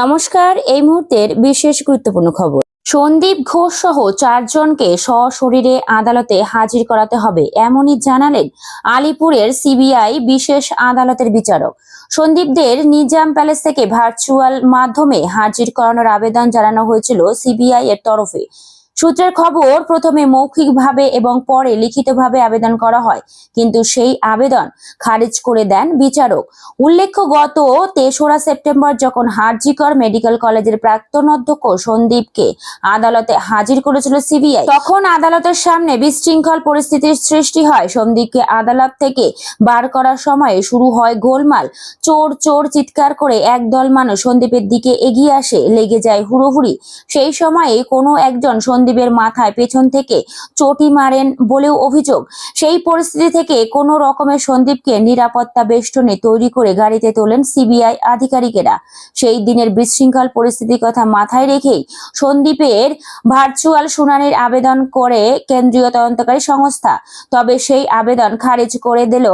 নমস্কার, এই মুহূর্তের বিশেষ গুরুত্বপূর্ণ খবর। সন্দীপ ঘোষ সহ চারজনকে সশরীরে আদালতে হাজির করাতে হবে এমনই জানালেন আলিপুরের সিবিআই বিশেষ আদালতের বিচারক। সন্দীপদের নিজাম প্যালেস থেকে ভার্চুয়াল মাধ্যমে হাজির করানোর আবেদন জানানো হয়েছিল সিবিআই এর তরফে। সূত্রের খবর, প্রথমে মৌখিকভাবে এবং পরে লিখিতভাবে আবেদন করা হয়। কিন্তু সেই আবেদন খারিজ করে দেন বিচারক। উল্লেখ্য, গত তেসরা সেপ্টেম্বর যখন হারজিকর মেডিকেল কলেজের প্রাক্তন অধ্যক্ষ সন্দীপকে আদালতে হাজির করেছিল সিবিআই, তখন আদালতের সামনে বিশৃঙ্খল পরিস্থিতির সৃষ্টি হয়। সন্দীপকে আদালত থেকে বার করার সময় শুরু হয় গোলমাল। চোর চোর চিৎকার করে একদল মানুষ সন্দীপের দিকে এগিয়ে আসে, লেগে যায় হুড়োহুড়ি। সেই সময়ে কোনো একজন সন্দীপের মাথায় পেছন থেকে চটি মারেন বলেও অভিযোগ। সেই পরিস্থিতি থেকে কোনো রকমের সন্দীপকে নিরাপত্তা বেষ্টনী তৈরি করে গাড়িতে তোলেন সিবিআই আধিকারিকেরা। সেই দিনের বিশৃঙ্খল পরিস্থিতির কথা মাথায় রেখেই সন্দীপের ভার্চুয়াল শুনানির আবেদন করে কেন্দ্রীয় তদন্তকারী সংস্থা। তবে সেই আবেদন খারিজ করে দিল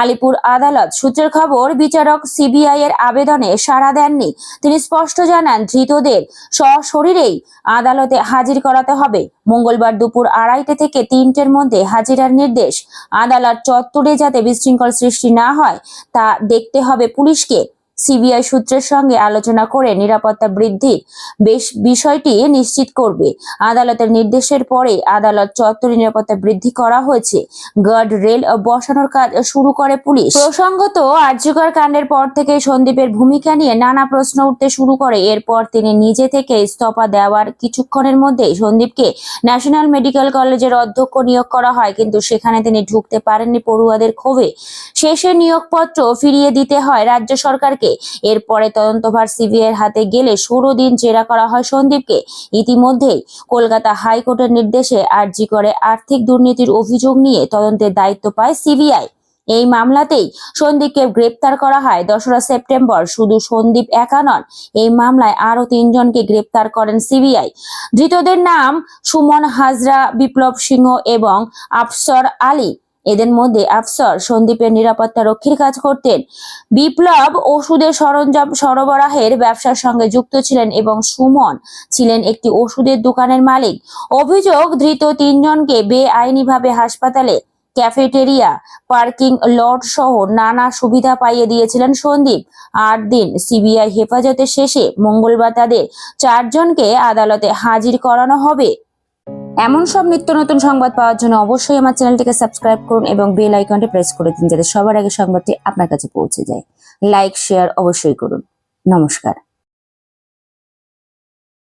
আলিপুর আদালত। সূত্রের খবর, বিচারক সিবিআই এর আবেদনে সাড়া দেননি। তিনি স্পষ্ট জানান, ধৃতদের সশরীরেই আদালতে হাজির করাতে হবে। মঙ্গলবার দুপুর আড়াইটে থেকে তিনটের মধ্যে হাজিরার নির্দেশ। আদালত চত্বরে যাতে বিশৃঙ্খল সৃষ্টি না হয়, তা দেখতে হবে পুলিশকে। সিবিআই সূত্রের সঙ্গে আলোচনা করে নিরাপত্তা বৃদ্ধির বেশ বিষয়টি নিশ্চিত করবে। আদালতের নির্দেশের পরে আদালত চত্বরে নিরাপত্তা বৃদ্ধি করা হয়েছে। গার্ড রেল বসানোর কাজ শুরু করে পুলিশ। প্রসঙ্গত, আর্যকর কাণ্ডের পর থেকে সন্দীপের ভূমিকা নিয়ে নানা প্রশ্ন উঠতে শুরু করে। এরপর তিনি নিজে থেকে ইস্তফা দেওয়ার কিছুক্ষণের মধ্যেই সন্দীপকে ন্যাশনাল মেডিকেল কলেজের অধ্যক্ষ নিয়োগ করা হয়, কিন্তু সেখানে তিনি ঢুকতে পারেননি পড়ুয়াদের ক্ষোভে। শেষে নিয়োগপত্র ফিরিয়ে দিতে হয় রাজ্য সরকারকে। এরপরে তদন্তভার সিবিআইয়ের হাতে গেলে ষোলো দিন জেরা করা হয় সন্দীপকে। ইতিমধ্যেই কলকাতা হাইকোর্টের নির্দেশে আর্জি করে আর্থিক দুর্নীতির অভিযোগ নিয়ে তদন্তের দায়িত্ব পায় সিবিআই। এই মামলাতেই সন্দীপকে গ্রেপ্তার করা হয়। দোসরা সেপ্টেম্বর শুধু সন্দীপ একা নন, এই মামলায় আরও তিনজনকে গ্রেপ্তার করেন সিবিআই। ধৃতদের নাম সুমন হাজরা, বিপ্লব সিংহ এবং আফসর আলী। এদের মধ্যে আফসর সন্দীপের নিরাপত্তা রক্ষীর কাজ করতেন। বিপ্লব ওষুধের সরঞ্জাম সরবরাহের ব্যবসার সঙ্গে যুক্ত ছিলেন এবং সুমন ছিলেন একটি ওষুধের দোকানের মালিক। অভিযোগ, ধৃত তিনজনকে বেআইনিভাবে হাসপাতালে, ক্যাফেটেরিয়া, পার্কিং লট সহ নানা সুবিধা পাইয়ে দিয়েছিলেন সন্দীপ। আট দিন সিবিআই হেফাজতে শেষে মঙ্গলবার তাদের চারজনকে আদালতে হাজির করানো হবে। এমন সব নিত্য নতুন সংবাদ পাওয়ার জন্য অবশ্যই আমার চ্যানেলটিকে সাবস্ক্রাইব করুন এবং বেল আইকনটি প্রেস করে দিন যাতে সবার আগে সংবাদটি আপনার কাছে পৌঁছে যায়। লাইক, শেয়ার অবশ্যই করুন। নমস্কার।